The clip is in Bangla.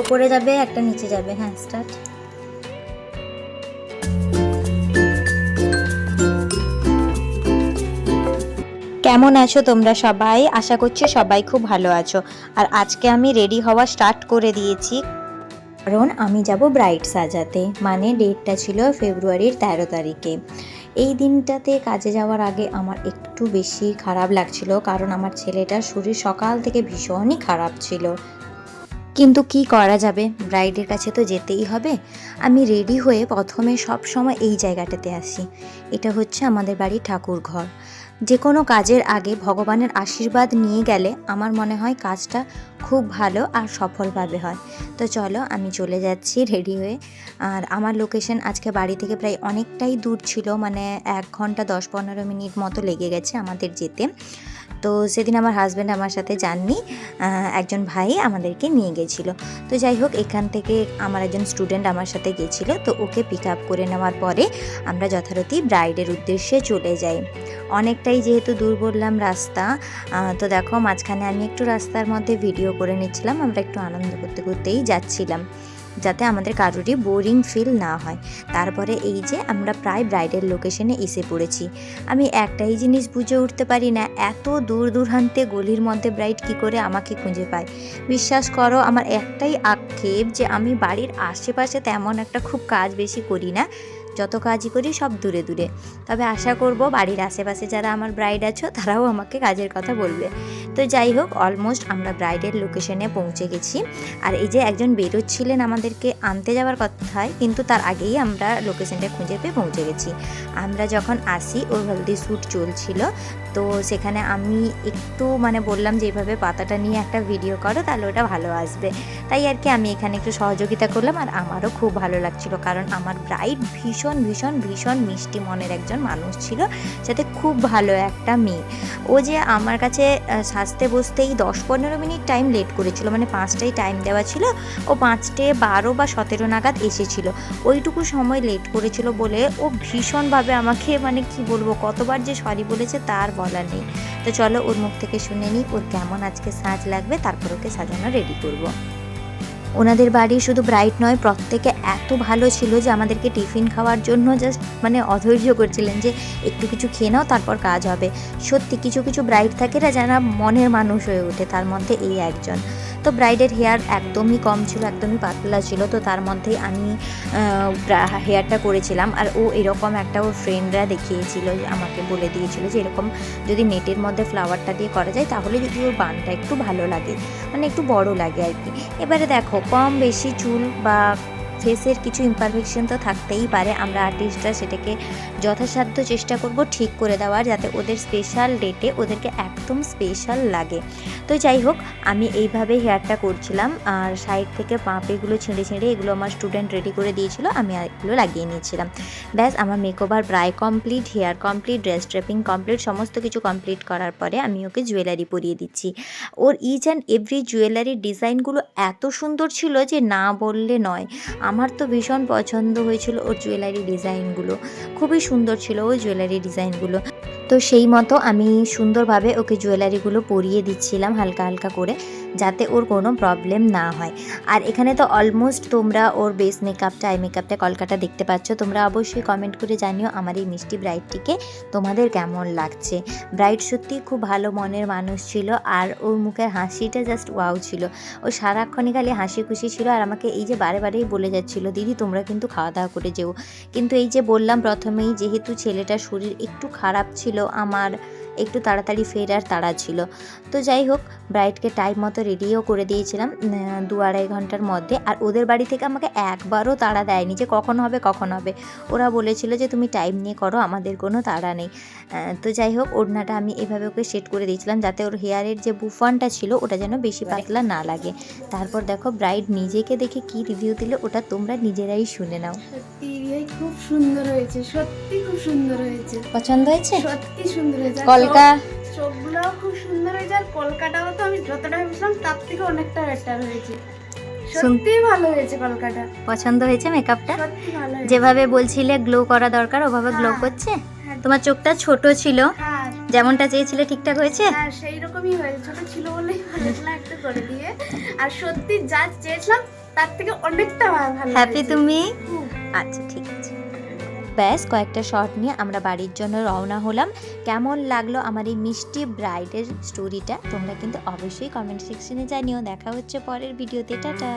ওপরে যাবে, একটা নিচে যাবে। হ্যাঁ স্টার্ট কেমন আছো তোমরা সবাই? আশা করছি সবাই খুব ভালো আছো। আর আজকে আমি রেডি হওয়া স্টার্ট করে দিয়েছি। কারণ আমি যাব ব্রাইড সাজাতে। মানে ডেটটা ছিল ফেব্রুয়ারির তেরো তারিখে। এই দিনটাতে কাজে যাওয়ার আগে আমার একটু বেশি খারাপ লাগছিল। কারণ আমার ছেলেটার শরীর সকাল থেকে ভীষণই খারাপ ছিল। কিন্তু কি করা যাবে? ব্রাইডের কাছে তো যেতেই হবে। আমি রেডি হয়ে প্রথমে সব সময় এই জায়গাটাতে আসি। এটা হচ্ছে আমাদের বাড়ির ঠাকুর ঘর যে কোনো কাজের আগে ভগবানের আশীর্বাদ নিয়ে গেলে আমার মনে হয় কাজটা খুব ভালো আর সফলভাবে হয়। তো চলো, আমি চলে যাচ্ছি রেডি হয়ে। আর আমার লোকেশন আজকে বাড়ি থেকে প্রায় অনেকটাই দূর ছিল। মানে এক ঘণ্টা দশ পনেরো মিনিট মতো লেগে গেছে আমাদের যেতে। তো সেদিন আমার হাজব্যান্ড আমার সাথে যাননি একজন ভাই আমাদেরকে নিয়ে গেছিল। তো যাই হোক, এখান থেকে আমার একজন স্টুডেন্ট আমার সাথে গেছিল, তো ওকে পিক আপ করে নেওয়ার পরে আমরা যথারীতি ব্রাইডের উদ্দেশ্যে চলে যাই। অনেকটাই যেহেতু দূর বললাম রাস্তা তো দেখো, মাঝখানে আমি একটু রাস্তার মধ্যে ভিডিও করে নিচ্ছিলাম, আমরা একটু আনন্দ করতে করতেই যাচ্ছিলাম। যাতে আমাদের কারোরই বোরিং ফিল না হয়। তারপরে এই যে আমরা প্রায় ব্রাইডের লোকেশনে এসে পড়েছি। আমি একটাই জিনিস বুঝে উঠতে পারি না, এত দূর দূরান্তে গলির মধ্যে ব্রাইড কি করে আমাকে খুঁজে পায়? বিশ্বাস করো, আমার একটাই আক্ষেপ যে আমি বাড়ির আশেপাশে তেমন একটা খুব কাজ বেশি করি না, যত কাজই করি সব দূরে দূরে। তবে আশা করব বাড়ির আশেপাশে যারা আমার ব্রাইড আছো, তারাও আমাকে কাজের কথা বলবে। তো যাই হোক অলমোস্ট আমরা ব্রাইডের লোকেশনে পৌঁছে গেছি। আর এই যে একজন বেরোচ্ছিলেন আমাদেরকে আনতে যাওয়ার কথায়, কিন্তু তার আগেই আমরা লোকেশনটা খুঁজে পেয়ে পৌঁছে গেছি। আমরা যখন আসি, ওর হলদি শ্যুট চলছিল। তো সেখানে আমি একটু মানে বললাম যে এইভাবে পাতাটা নিয়ে একটা ভিডিও করো, তাহলে ওটা ভালো আসবে। তাই আর কি আমি এখানে একটু সহযোগিতা করলাম, আর আমারও খুব ভালো লাগছিল। কারণ আমার ব্রাইড ভীষণ ভীষণ ভীষণ মিষ্টি মনের একজন মানুষ ছিল সাথে খুব ভালো একটা মেয়ে। ও যে আমার কাছে আহ, সাজতে বসতেই দশ পনেরো মিনিট টাইম লেট করেছিল। মানে পাঁচটায় টাইম দেওয়া ছিল ও পাঁচটে বারো বা সতেরো নাগাদ এসেছিল। ওইটুকু সময় লেট করেছিল বলে ও ভীষণভাবে আমাকে মানে কি বলব কতবার যে সরি বলেছে তার বলার নেই। তো চলো ওর মুখ থেকে শুনে নিই ওর কেমন আজকে সাজ লাগবে তারপর ওকে সাজানো রেডি করব। ওনাদের বাড়ি শুধু ব্রাইট নয়, প্রত্যেকে এত ভালো ছিল যে আমাদেরকে টিফিন খাওয়ার জন্য জাস্ট মানে অধৈর্য করছিলেন যে একটু কিছু খেয়ে নাও, তারপর কাজ হবে। সত্যি কিছু কিছু ব্রাইট থাকে না যারা মনের মানুষ হয়ে ওঠে, তার মধ্যে এই একজন। তো ব্রাইডের হেয়ার একদমই কম ছিল, একদমই পাতলা ছিল, তো তার মধ্যেই আমি হেয়ারটা করেছিলাম। আর ও এরকম একটা ওর ফ্রেন্ডরা দেখিয়েছিল, আমাকে বলে দিয়েছিল যে এরকম যদি নেটের মধ্যে ফ্লাওয়ারটা দিয়ে করা যায়, তাহলে যদি ওর বানটা একটু ভালো লাগে মানে একটু বড় লাগে আর কি। এবারে দেখো, কম বেশি চুল বা ফেসের কিছু ইমপারফেকশন তো থাকতেই পারে। আমরা আর্টিস্টরা সেটাকে যথাসাধ্য চেষ্টা করব ঠিক করে দেওয়ার যাতে ওদের স্পেশাল ডেটে ওদেরকে একদম স্পেশাল লাগে। তো যাই হোক, আমি এইভাবে হেয়ারটা করছিলাম আর সাইড থেকে পাঁপেগুলো ছিঁড়ে ছিঁড়ে এগুলো আমার স্টুডেন্ট রেডি করে দিয়েছিল, আমি এগুলো লাগিয়ে নিয়েছিলাম। ব্যাস, আমার মেকওভার প্রায় complete hair complete dress draping complete সমস্ত কিছু কমপ্লিট করার পরে আমি ওকে জুয়েলারি পরিয়ে দিচ্ছি। ওর ইচ অ্যান্ড এভরি জুয়েলারির ডিজাইনগুলো এত সুন্দর ছিল যে না বললে নয়। আমার তো ভীষণ পছন্দ হয়েছিল ওর জুয়েলারি ডিজাইনগুলো। খুবই সুন্দর ছিল ওই জুয়েলারি ডিজাইনগুলো। তো সেই মতো আমি সুন্দরভাবে ওকে জুয়েলারিগুলো পরিয়ে দিচ্ছিলাম হালকা হালকা করে। যাতে ওর কোনো প্রবলেম না হয়। আর এখানে তো অলমোস্ট তোমরা ওর বেস মেকআপটা আই মেকআপটা কলকাতা দেখতে পাচ্ছ। তোমরা অবশ্যই কমেন্ট করে জানিও আমার এই মিষ্টি ব্রাইডটিকে তোমাদের কেমন লাগছে। ব্রাইড সত্যি খুব ভালো মনের মানুষ ছিল আর ওর মুখের হাসিটা জাস্ট ওয়াও ছিল। ও সারাক্ষণই খালি হাসি খুশি ছিল আর আমাকে এই যে বারে বারেই বলে যাচ্ছিল, দিদি, তোমরা কিন্তু খাওয়া দাওয়া করে যেও। কিন্তু এই যে বললাম প্রথমেই, যেহেতু ছেলেটার শরীর একটু খারাপ ছিল, আমার একটু তাড়াতাড়ি ফেরার তাড়া ছিল। তো যাই হোক ব্রাইডকে টাইম মতো রেডিও করে দিয়েছিলাম দু আড়াই ঘণ্টার মধ্যে। আর ওদের বাড়ি থেকে আমাকে একবারও তাড়া দেয়নি যে কখন হবে কখন হবে। ওরা বলেছিল যে তুমি টাইম নিয়ে করো আমাদের কোনো তাড়া নেই। তো যাই হোক ওড়নাটা আমি এভাবে ওকে সেট করে দিয়েছিলাম যাতে ওর হেয়ারের যে বুফানটা ছিল ওটা যেন বেশি পাতলা না লাগে। তারপর দেখো ব্রাইড নিজেকে দেখে কি রিভিউ দিল ওটা তোমরা নিজেরাই শুনে নাও। খুব সুন্দর হয়েছে সত্যি খুব সুন্দর হয়েছে। পছন্দ হয়েছে? সত্যি সুন্দর হয়েছে। আর কলকা চোখ- খুব সুন্দর হয়েছে আর কলকাতাও তো আমি যতটা ভেবেছিলাম তার থেকে অনেকটা বেটার হয়েছে। সত্যি ভালো হয়েছে কলকাতা। পছন্দ হয়েছে মেকআপটা ভালো যেভাবে বলছিলে গ্লো করা দরকার ওভাবে গ্লো হ্যাঁ। করছে? হ্যাঁ, তোমার চোখটা ছোট ছিল। হ্যাঁ। যেমনটা চেয়েছিলে ঠিকঠাক হয়েছে? হ্যাঁ সেই রকমই হয়েছে। ছোট ছিল বলেই একটু করে দিয়ে। আর সত্যি যা চেয়েছিলাম তার থেকে অনেকটা ভালো হ্যাপি তুমি? আচ্ছা ঠিক আছে। ব্যাস, কয়েকটা শট নিয়ে আমরা বাড়ির জন্য রওনা হলাম। কেমন লাগল আমার এই মিষ্টি ব্রাইডের স্টোরিটা তোমরা কিন্তু অবশ্যই কমেন্ট সেকশনে জানিও। দেখা হচ্ছে পরের ভিডিওতে টাটা!